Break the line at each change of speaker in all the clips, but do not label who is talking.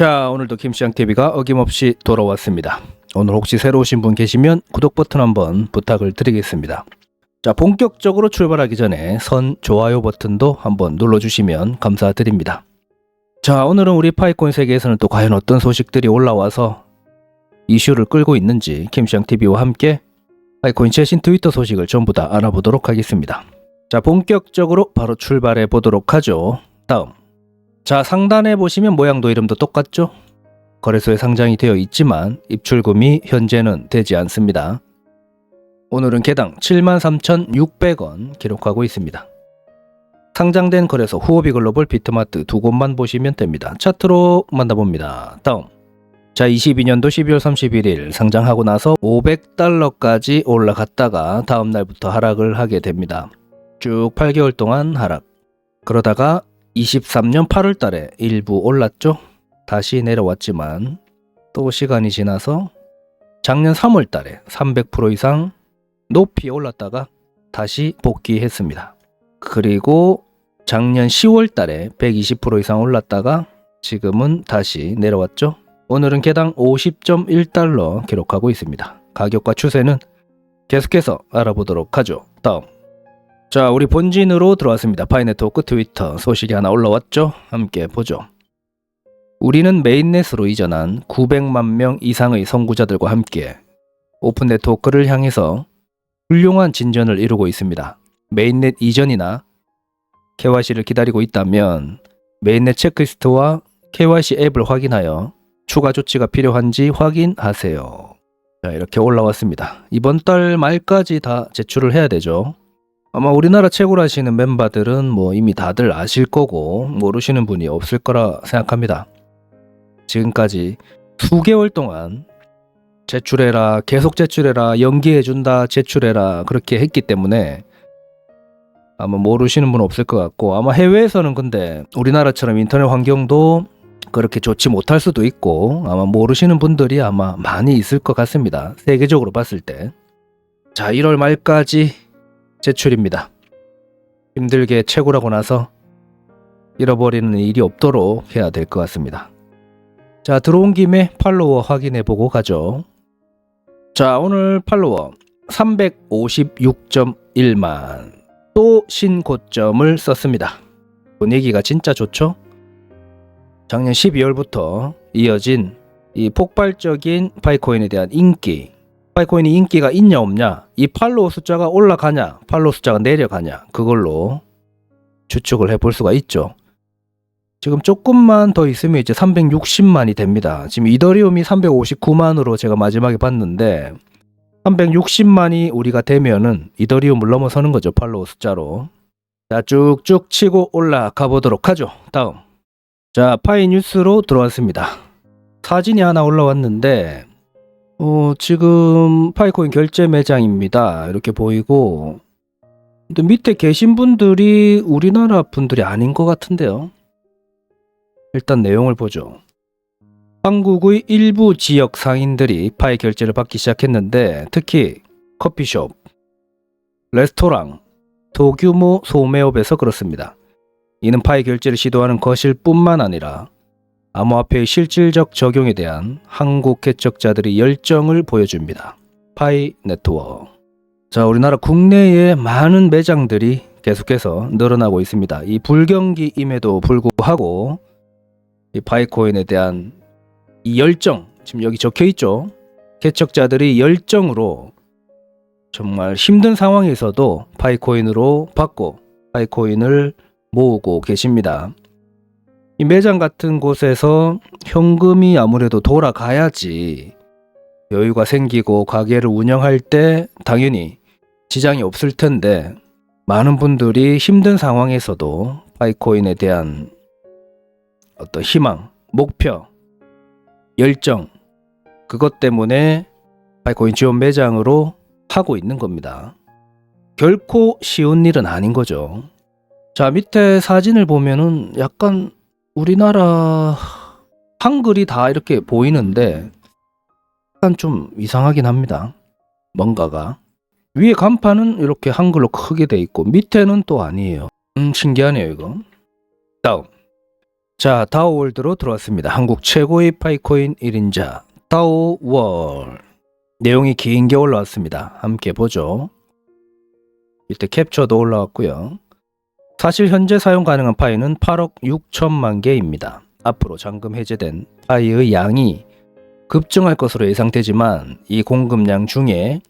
자, 오늘도 김시장 TV가 어김없이 돌아왔습니다. 오늘 혹시 새로 오신 분 계시면 구독 버튼 한번 부탁을 드리겠습니다. 자, 본격적으로 출발하기 전에 선 좋아요 버튼도 한번 눌러주시면 감사드립니다. 자, 오늘은 우리 파이콘 세계에서는 또 과연 어떤 소식들이 올라와서 이슈를 끌고 있는지 김시장 TV와 함께 파이콘 최신 트위터 소식을 전부 다 알아보도록 하겠습니다. 자, 본격적으로 바로 출발해 보도록 하죠. 다음. 자, 상단에 보시면 모양도 이름도 똑같죠? 거래소에 상장이 되어 있지만 입출금이 현재는 되지 않습니다. 오늘은 개당 73,600원 기록하고 있습니다. 상장된 거래소 후오비 글로벌 비트마트 두 곳만 보시면 됩니다. 차트로 만나봅니다. 다음. 자, 22년도 12월 31일 상장하고 나서 500달러까지 올라갔다가 다음 날부터 하락을 하게 됩니다. 쭉 8개월 동안 하락. 그러다가 23년 8월 달에 일부 올랐죠. 다시 내려왔지만 또 시간이 지나서 작년 3월 달에 300% 이상 높이 올랐다가 다시 복귀했습니다. 그리고 작년 10월 달에 120% 이상 올랐다가 지금은 다시 내려왔죠. 오늘은 개당 50.1달러 기록하고 있습니다. 가격과 추세는 계속해서 알아보도록 하죠. 다음. 자, 우리 본진으로 들어왔습니다. 파이네트워크 트위터 소식이 하나 올라왔죠? 함께 보죠. 우리는 메인넷으로 이전한 900만 명 이상의 선구자들과 함께 오픈 네트워크를 향해서 훌륭한 진전을 이루고 있습니다. 메인넷 이전이나 KYC를 기다리고 있다면 메인넷 체크리스트와 KYC 앱을 확인하여 추가 조치가 필요한지 확인하세요. 자, 이렇게 올라왔습니다. 이번 달 말까지 다 제출을 해야 되죠. 아마 우리나라 최고로 하시는 멤버들은 뭐 이미 다들 아실 거고 모르시는 분이 없을 거라 생각합니다. 지금까지 수개월 동안 제출해라, 계속 제출해라, 연기해준다, 제출해라 그렇게 했기 때문에 아마 모르시는 분 없을 것 같고 아마 해외에서는 근데 우리나라처럼 인터넷 환경도 그렇게 좋지 못할 수도 있고 아마 모르시는 분들이 아마 많이 있을 것 같습니다. 세계적으로 봤을 때. 자, 1월 말까지 제출입니다. 힘들게 채굴하고 나서 잃어버리는 일이 없도록 해야 될 것 같습니다. 자, 들어온 김에 팔로워 확인해 보고 가죠. 자, 오늘 팔로워 356.1만 또 신고점을 썼습니다. 분위기가 진짜 좋죠? 작년 12월부터 이어진 이 폭발적인 파이코인에 대한 인기 파이코인이 인기가 있냐 없냐? 이 팔로우 숫자가 올라가냐 팔로우 숫자가 내려가냐? 그걸로 추측을 해 볼 수가 있죠. 지금 조금만 더 있으면 이제 360만이 됩니다. 지금 이더리움이 359만으로 제가 마지막에 봤는데 360만이 우리가 되면은 이더리움을 넘어서는 거죠 팔로우 숫자로. 자 쭉쭉 치고 올라가 보도록 하죠. 다음. 자 파이 뉴스로 들어왔습니다. 사진이 하나 올라왔는데 어, 지금 파이코인 결제 매장입니다. 이렇게 보이고. 근데 밑에 계신 분들이 우리나라 분들이 아닌 것 같은데요. 일단 내용을 보죠. 한국의 일부 지역 상인들이 파이 결제를 받기 시작했는데 특히 커피숍, 레스토랑, 소규모 소매업에서 그렇습니다. 이는 파이 결제를 시도하는 것일뿐만 아니라 암호화폐의 실질적 적용에 대한 한국 개척자들의 열정을 보여줍니다. 파이 네트워크. 자, 우리나라 국내에 많은 매장들이 계속해서 늘어나고 있습니다. 이 불경기임에도 불구하고 이 파이코인에 대한 이 열정, 지금 여기 적혀 있죠. 개척자들이 열정으로 정말 힘든 상황에서도 파이코인으로 받고 파이코인을 모으고 계십니다. 이 매장 같은 곳에서 현금이 아무래도 돌아가야지 여유가 생기고 가게를 운영할 때 당연히 지장이 없을 텐데 많은 분들이 힘든 상황에서도 파이코인에 대한 어떤 희망, 목표, 열정 그것 때문에 파이코인 지원 매장으로 하고 있는 겁니다. 결코 쉬운 일은 아닌 거죠. 자, 밑에 사진을 보면은 약간 우리나라 한글이 다 이렇게 보이는데 약간 좀 이상하긴 합니다. 뭔가가. 위에 간판은 이렇게 한글로 크게 돼 있고 밑에는 또 아니에요. 음 신기하네요 이거. 다음. 자 다오월드로 들어왔습니다. 한국 최고의 파이코인 1인자 다오월. 내용이 긴 게 올라왔습니다. 함께 보죠. 이때 캡처도 올라왔고요. 사실 현재 사용 가능한 파이는 8억 6천만 개입니다. 앞으로 잔금 해제된 파이의 양이 급증할 것으로 예상되지만 이 공급량 중에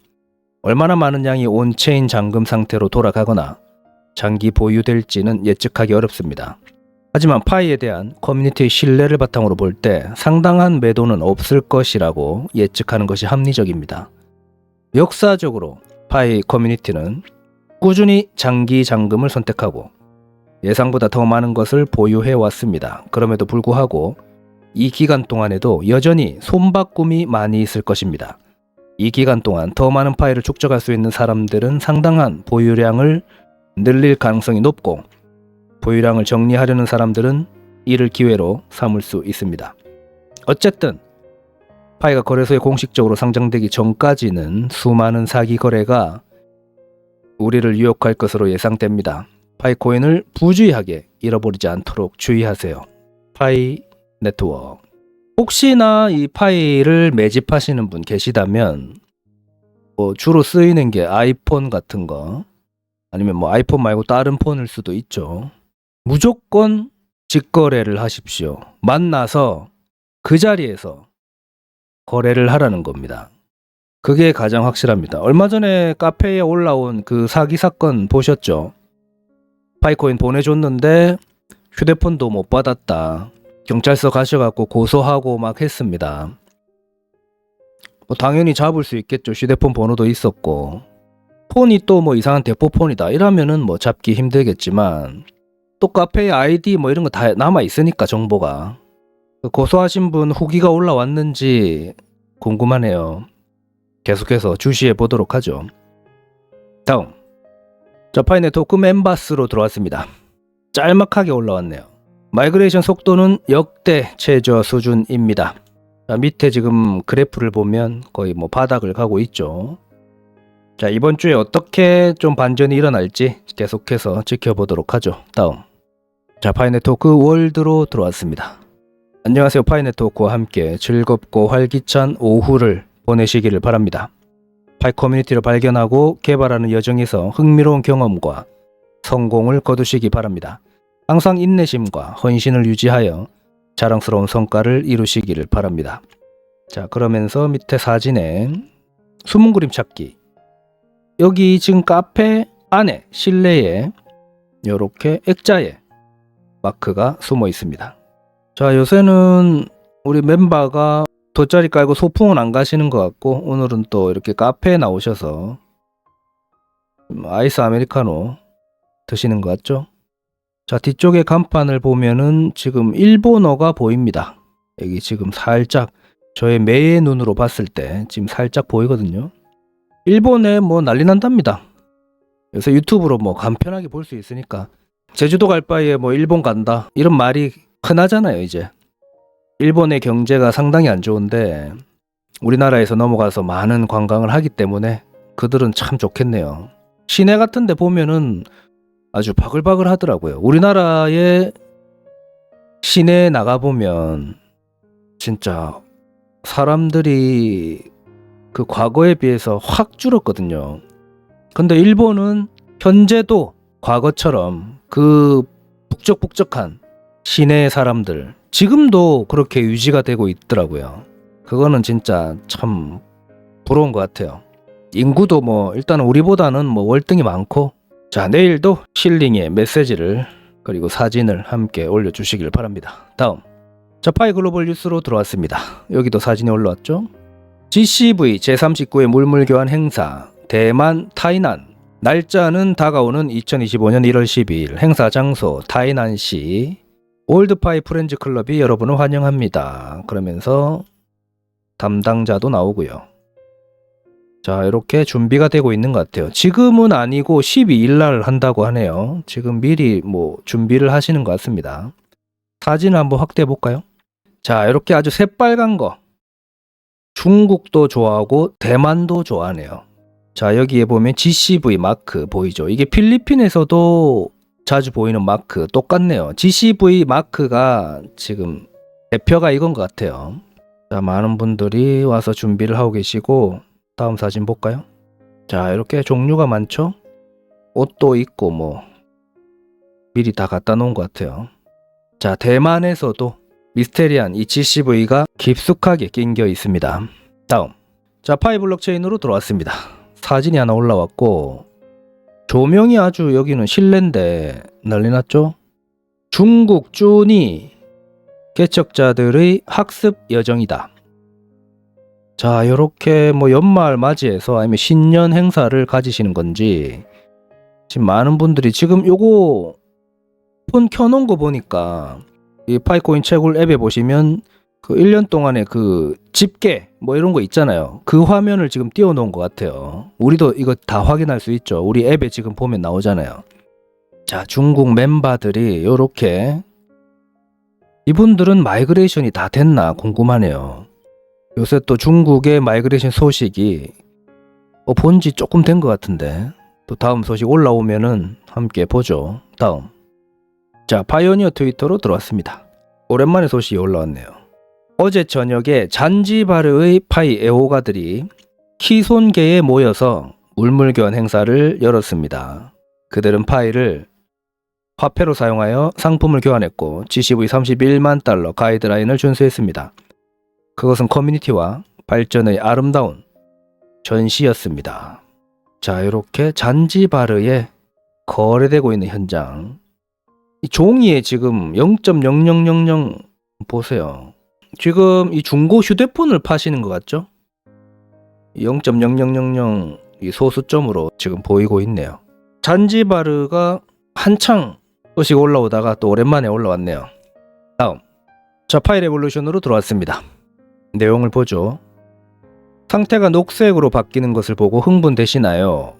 얼마나 많은 양이 온체인 잔금 상태로 돌아가거나 장기 보유될지는 예측하기 어렵습니다. 하지만 파이에 대한 커뮤니티의 신뢰를 바탕으로 볼 때 상당한 매도는 없을 것이라고 예측하는 것이 합리적입니다. 역사적으로 파이 커뮤니티는 꾸준히 장기 잔금을 선택하고 예상보다 더 많은 것을 보유해 왔습니다. 그럼에도 불구하고 이 기간 동안에도 여전히 손바꿈이 많이 있을 것입니다. 이 기간 동안 더 많은 파일을 축적할 수 있는 사람들은 상당한 보유량을 늘릴 가능성이 높고 보유량을 정리하려는 사람들은 이를 기회로 삼을 수 있습니다. 어쨌든 파이가 거래소에 공식적으로 상장되기 전까지는 수많은 사기 거래가 우리를 유혹할 것으로 예상됩니다. 파이코인을 부주의하게 잃어버리지 않도록 주의하세요. 파이 네트워크. 혹시나 이 파이를 매집하시는 분 계시다면 뭐 주로 쓰이는 게 아이폰 같은 거 아니면 뭐 아이폰 말고 다른 폰일 수도 있죠. 무조건 직거래를 하십시오. 만나서 그 자리에서 거래를 하라는 겁니다. 그게 가장 확실합니다. 얼마 전에 카페에 올라온 그 사기 사건 보셨죠? 파이코인 보내줬는데 휴대폰도 못 받았다. 경찰서 가셔갖고 고소하고 막 했습니다. 뭐 당연히 잡을 수 있겠죠. 휴대폰 번호도 있었고. 폰이 또 뭐 이상한 대포폰이다. 이러면은 뭐 잡기 힘들겠지만 또 카페에 아이디 뭐 이런 거 다 남아 있으니까 정보가. 고소하신 분 후기가 올라왔는지 궁금하네요. 계속해서 주시해 보도록 하죠. 다음. 자, 파이네토크 멤버스로 들어왔습니다. 짤막하게 올라왔네요. 마이그레이션 속도는 역대 최저 수준입니다. 자, 밑에 지금 그래프를 보면 거의 뭐 바닥을 가고 있죠. 자, 이번 주에 어떻게 좀 반전이 일어날지 계속해서 지켜보도록 하죠. 다음. 자, 파이네토크 월드로 들어왔습니다. 안녕하세요. 파이네토크와 함께 즐겁고 활기찬 오후를 보내시기를 바랍니다. 파이 커뮤니티를 발견하고 개발하는 여정에서 흥미로운 경험과 성공을 거두시기 바랍니다. 항상 인내심과 헌신을 유지하여 자랑스러운 성과를 이루시기를 바랍니다. 자, 그러면서 밑에 사진에 숨은 그림 찾기. 여기 지금 카페 안에 실내에 이렇게 액자에 마크가 숨어 있습니다. 자, 요새는 우리 멤버가 돗자리 깔고 소풍은 안 가시는 것 같고 오늘은 또 이렇게 카페에 나오셔서 아이스 아메리카노 드시는 것 같죠? 자 뒤쪽에 간판을 보면은 지금 일본어가 보입니다. 여기 지금 살짝 저의 매의 눈으로 봤을 때 지금 살짝 보이거든요. 일본에 뭐 난리 난답니다. 요새 유튜브로 뭐 간편하게 볼 수 있으니까 제주도 갈 바에 뭐 일본 간다 이런 말이 흔하잖아요 이제. 일본의 경제가 상당히 안 좋은데 우리나라에서 넘어가서 많은 관광을 하기 때문에 그들은 참 좋겠네요. 시내 같은 데 보면은 아주 바글바글 하더라고요. 우리나라의 시내에 나가보면 진짜 사람들이 그 과거에 비해서 확 줄었거든요. 근데 일본은 현재도 과거처럼 그 북적북적한 시내 사람들 지금도 그렇게 유지가 되고 있더라고요. 그거는 진짜 참 부러운 것 같아요. 인구도 뭐 일단 우리보다는 뭐 월등히 많고 자 내일도 실링의 메시지를 그리고 사진을 함께 올려주시길 바랍니다. 다음 자 파이 글로벌 뉴스로 들어왔습니다. 여기도 사진이 올라왔죠. GCV 제39회 물물교환 행사 대만 타이난 날짜는 다가오는 2025년 1월 12일 행사 장소 타이난시 올드파이 프렌즈 클럽이 여러분을 환영합니다. 그러면서 담당자도 나오고요. 자, 이렇게 준비가 되고 있는 것 같아요. 지금은 아니고 12일 날 한다고 하네요. 지금 미리 뭐 준비를 하시는 것 같습니다. 사진을 한번 확대해 볼까요? 자, 이렇게 아주 새빨간 거. 중국도 좋아하고 대만도 좋아하네요. 자, 여기에 보면 GCV 마크 보이죠? 이게 필리핀에서도 자주 보이는 마크 똑같네요. GCV 마크가 지금 대표가 이건 것 같아요. 자, 많은 분들이 와서 준비를 하고 계시고 다음 사진 볼까요? 자, 이렇게 종류가 많죠? 옷도 있고 뭐 미리 다 갖다 놓은 것 같아요. 자, 대만에서도 미스테리한 이 GCV가 깊숙하게 낑겨 있습니다. 다음. 자, 파이 블록체인으로 들어왔습니다. 사진이 하나 올라왔고 조명이 아주 여기는 실내인데 난리 났죠? 중국 쭈니 개척자들의 학습 여정이다. 자, 요렇게 뭐 연말 맞이해서 아니면 신년 행사를 가지시는 건지 지금 많은 분들이 지금 요거 폰 켜놓은 거 보니까 이 파이코인 채굴 앱에 보시면 그 1년 동안의 그 집계 뭐 이런 거 있잖아요. 그 화면을 지금 띄워놓은 것 같아요. 우리도 이거 다 확인할 수 있죠. 우리 앱에 지금 보면 나오잖아요. 자, 중국 멤버들이 요렇게 이분들은 마이그레이션이 다 됐나 궁금하네요. 요새 또 중국의 마이그레이션 소식이 어, 본지 조금 된 것 같은데 또 다음 소식 올라오면은 함께 보죠. 다음. 자, 파이오니어 트위터로 들어왔습니다. 오랜만에 소식이 올라왔네요. 어제 저녁에 잔지바르의 파이 애호가들이 키손계에 모여서 물물교환 행사를 열었습니다. 그들은 파이를 화폐로 사용하여 상품을 교환했고 GCV 31만 달러 가이드라인을 준수했습니다. 그것은 커뮤니티와 발전의 아름다운 전시였습니다. 자, 이렇게 잔지바르에 거래되고 있는 현장. 이 종이에 지금 0.0000 보세요. 지금 이 중고 휴대폰을 파시는 것 같죠? 0.0000 이 소수점으로 지금 보이고 있네요. 잔지바르가 한창 소식 올라오다가 또 오랜만에 올라왔네요. 다음. 자, 파이 레볼루션으로 들어왔습니다. 내용을 보죠. 상태가 녹색으로 바뀌는 것을 보고 흥분되시나요?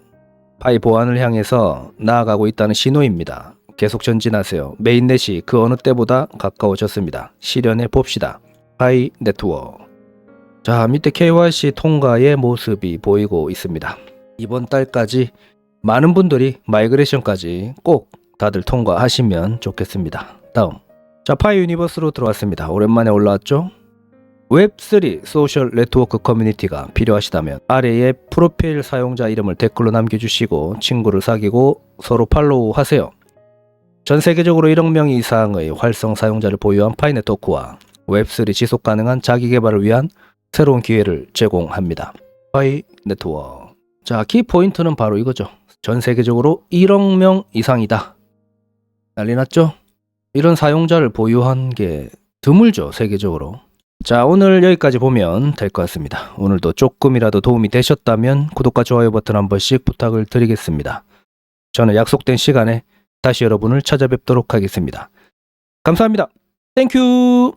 파이 보안을 향해서 나아가고 있다는 신호입니다. 계속 전진하세요. 메인넷이 그 어느 때보다 가까워졌습니다. 실현해 봅시다. 파이 네트워크. 자, 밑에 KYC 통과의 모습이 보이고 있습니다. 이번 달까지 많은 분들이 마이그레이션까지 꼭 다들 통과하시면 좋겠습니다. 다음. 자, 파이 유니버스로 들어왔습니다. 오랜만에 올라왔죠? 웹3 소셜 네트워크 커뮤니티가 필요하시다면 아래에 프로필 사용자 이름을 댓글로 남겨주시고 친구를 사귀고 서로 팔로우 하세요. 전 세계적으로 1억 명 이상의 활성 사용자를 보유한 파이네토크와 웹3 지속 가능한 자기 개발을 위한 새로운 기회를 제공합니다. 파이 네트워크. 자, 키 포인트는 바로 이거죠. 전 세계적으로 1억 명 이상이다. 난리 났죠? 이런 사용자를 보유한 게 드물죠, 세계적으로. 자, 오늘 여기까지 보면 될 것 같습니다. 오늘도 조금이라도 도움이 되셨다면 구독과 좋아요 버튼 한 번씩 부탁을 드리겠습니다. 저는 약속된 시간에 다시 여러분을 찾아뵙도록 하겠습니다. 감사합니다. 땡큐!